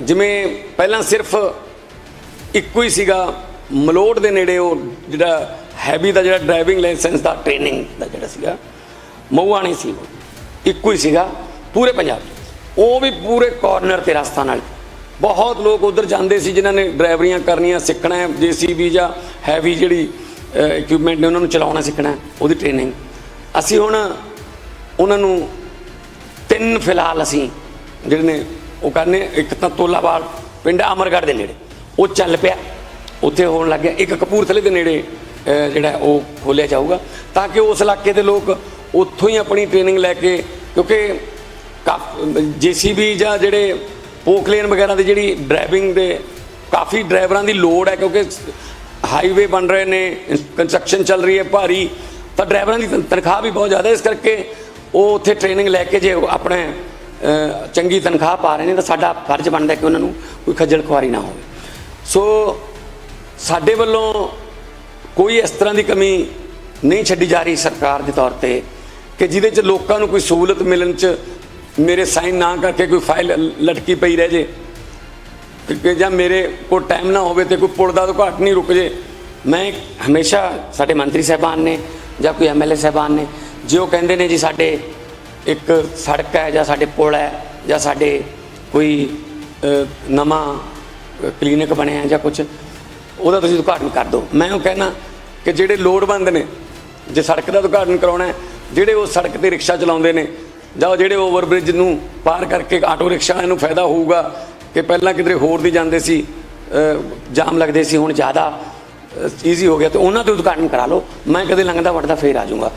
ਜਿਵੇਂ ਪਹਿਲਾਂ ਸਿਰਫ ਇੱਕੋ ਹੀ ਸੀਗਾ, ਮਲੋਟ ਦੇ ਨੇੜੇ ਉਹ ਜਿਹੜਾ ਹੈਵੀ ਦਾ ਜਿਹੜਾ ਡਰਾਈਵਿੰਗ ਲਾਇਸੈਂਸ ਦਾ, ਟ੍ਰੇਨਿੰਗ ਦਾ ਜਿਹੜਾ ਸੀਗਾ ਮਊਆ ਨਹੀਂ ਸੀ ਉਹ। ਇੱਕੋ ਹੀ ਸੀਗਾ, ਪੂਰੇ ਪੰਜਾਬ 'ਚ। ਉਹ ਵੀ ਪੂਰੇ ਕਾਰਨਰ ਤੇ ਰਸਤਾ ਨਾਲ। ਬਹੁਤ ਲੋਕ ਉਧਰ ਜਾਂਦੇ ਸੀ ਜਿਨ੍ਹਾਂ ਨੇ ਡਰਾਈਵਰੀਆਂ ਕਰਨੀਆਂ, ਸਿੱਖਣਾ ਹੈ, ਜੀਸੀਬੀ ਜਾਂ ਹੈਵੀ ਜਿਹੜੀ ਇਕਵਿਪਮੈਂਟ ਨੇ ਉਹਨਾਂ ਨੂੰ ਚਲਾਉਣਾ, ਸਿੱਖਣਾ ਉਹਦੀ ਟ੍ਰੇਨਿੰਗ। ਅਸੀਂ ਹੁਣ ਉਹਨਾਂ ਨੂੰ ਤਿੰਨ ਫਿਲਹਾਲ ਅਸੀਂ ਜਿਹੜੇ ਨੇ ਉਹ ਕਰਨੇ, ਇੱਕ ਤਾਂ ਤੋਲਾਵਾਲ, ਪਿੰਡ ਅਮਰਗੜ੍ਹ ਦੇ ਨੇੜੇ। ਉਹ ਚੱਲ ਪਿਆ। ਉੱਥੇ ਹੋਣ ਲੱਗ ਗਿਆ। ਇੱਕ ਕਪੂਰਥਲੇ ਦੇ ਨੇੜੇ ਜਿਹੜਾ ਉਹ ਖੋਲਿਆ ਜਾਊਗਾ। ਤਾਂ ਕਿ ਉਸ ਇਲਾਕੇ ਦੇ ਲੋਕ ਉੱਥੋਂ ਹੀ ਆਪਣੀ ਟ੍ਰੇਨਿੰਗ ਲੈ ਕੇ, ਕਿਉਂਕਿ ਜੀਸੀਬੀ ਜਾਂ ਜਿਹੜੇ ਪੋਕਲੇਨ ਵਗੈਰਾ ਦੀ ਜਿਹੜੀ ਡਰਾਈਵਿੰਗ ਦੇ, ਕਾਫੀ ਡਰਾਈਵਰਾਂ ਦੀ ਲੋੜ ਹੈ, ਕਿਉਂਕਿ ਹਾਈਵੇ ਬਣ ਰਹੇ ਨੇ ਕੰਸਟਰਕਸ਼ਨ ਚੱਲ ਰਹੀ ਹੈ ਭਾਰੀ, ਤਾਂ ਡਰਾਈਵਰਾਂ ਦੀ ਤਨ- ਤਨਖਾਹ ਵੀ ਬਹੁਤ ਜ਼ਿਆਦਾ ਇਸ ਕਰਕੇ ਉਹ ਉੱਥੇ ਟ੍ਰੇਨਿੰਗ ਲੈ ਕੇ ਜੇ ਆਪਣੇ ਚੰਗੀ ਤਨਖਾਹ ਪਾ ਰਹੇ ਨੇ ਤਾਂ ਸਾਡਾ ਫਰਜ਼ ਬਣਦਾ ਕਿ ਉਹਨਾਂ ਨੂੰ ਕੋਈ ਖੱਜਲ ਖੁਆਰੀ ਨਾ ਹੋਵੇ। ਸੋ ਸਾਡੇ ਵੱਲੋਂ ਕੋਈ ਇਸ ਤਰ੍ਹਾਂ ਦੀ ਕਮੀ ਨਹੀਂ ਛੱਡੀ ਜਾ ਰਹੀ ਸਰਕਾਰ ਦੇ ਤੌਰ ਤੇ ਕਿ ਜਿਹਦੇ 'ਚ ਲੋਕਾਂ ਨੂੰ ਕੋਈ ਸਹੂਲਤ ਮਿਲਣ 'ਚ ਮੇਰੇ ਸਾਈਨ ਨਾ ਕਰਕੇ ਕੋਈ ਫਾਈਲ ਲਟਕੀ ਪਈ ਰਹਿ ਜੇ। ਕਿ ਜਾਂ ਮੇਰੇ ਕੋਲ ਟਾਈਮ ਨਾ ਹੋਵੇ ਤੇ ਕੋਈ ਪੁਲ ਦਾ ਘਾਟ ਨਹੀਂ ਰੁਕ ਜੇ। ਮੈਂ ਹਮੇਸ਼ਾ ਸਾਡੇ ਮੰਤਰੀ ਸਾਹਿਬਾਨ ਨੇ ਜਾਂ ਕੋਈ ਐਮਐਲਏ ਸਾਹਿਬਾਨ ਨੇ, ਜੇ ਉਹ ਕਹਿੰਦੇ ਨੇ ਜੀ ਸਾਡੇ ਇੱਕ ਸੜਕ ਹੈ ਜਾਂ ਸਾਡੇ ਪੁਲ ਹੈ ਜਾਂ ਸਾਡੇ ਕੋਈ ਨਵਾਂ ਕਲੀਨਿਕ ਬਣਿਆ ਜਾਂ ਕੁਝ ਉਹਦਾ ਤੁਸੀਂ ਉਦਘਾਟਨ ਕਰ ਦਿਓ। ਮੈਂ ਉਹ ਕਹਿਣਾ ਕਿ ਜਿਹੜੇ ਲੋੜਵੰਦ ਨੇ, ਜੇ ਸੜਕ ਦਾ ਉਦਘਾਟਨ ਕਰਾਉਣਾ ਹੈ, ਜਿਹੜੇ ਉਹ ਸੜਕ ਤੇ ਰਿਕਸ਼ਾ ਚਲਾਉਂਦੇ ਨੇ, ਜਾਂ ਉਹ ਜਿਹੜੇ ਓਵਰਬ੍ਰਿਜ ਨੂੰ ਪਾਰ ਕਰਕੇ ਆਟੋ ਰਿਕਸ਼ਾ ਵਾਲਿਆਂ ਨੂੰ ਫਾਇਦਾ ਹੋਊਗਾ ਕਿ ਪਹਿਲਾਂ ਕਿਧਰੇ ਹੋਰ ਦੀ ਜਾਂਦੇ ਸੀ ਜਾਮ ਲੱਗਦੇ ਸੀ, ਹੁਣ ਜ਼ਿਆਦਾ ਈਜ਼ੀ ਹੋ ਗਿਆ, ਤੇ ਉਹਨਾਂ ਤੇ ਉਦਘਾਟਨ ਕਰਾ ਲਓ। ਮੈਂ ਕਦੇ ਲੰਘਦਾ ਵੜਦਾ ਫੇਰ ਆ ਜਾਊਂਗਾ।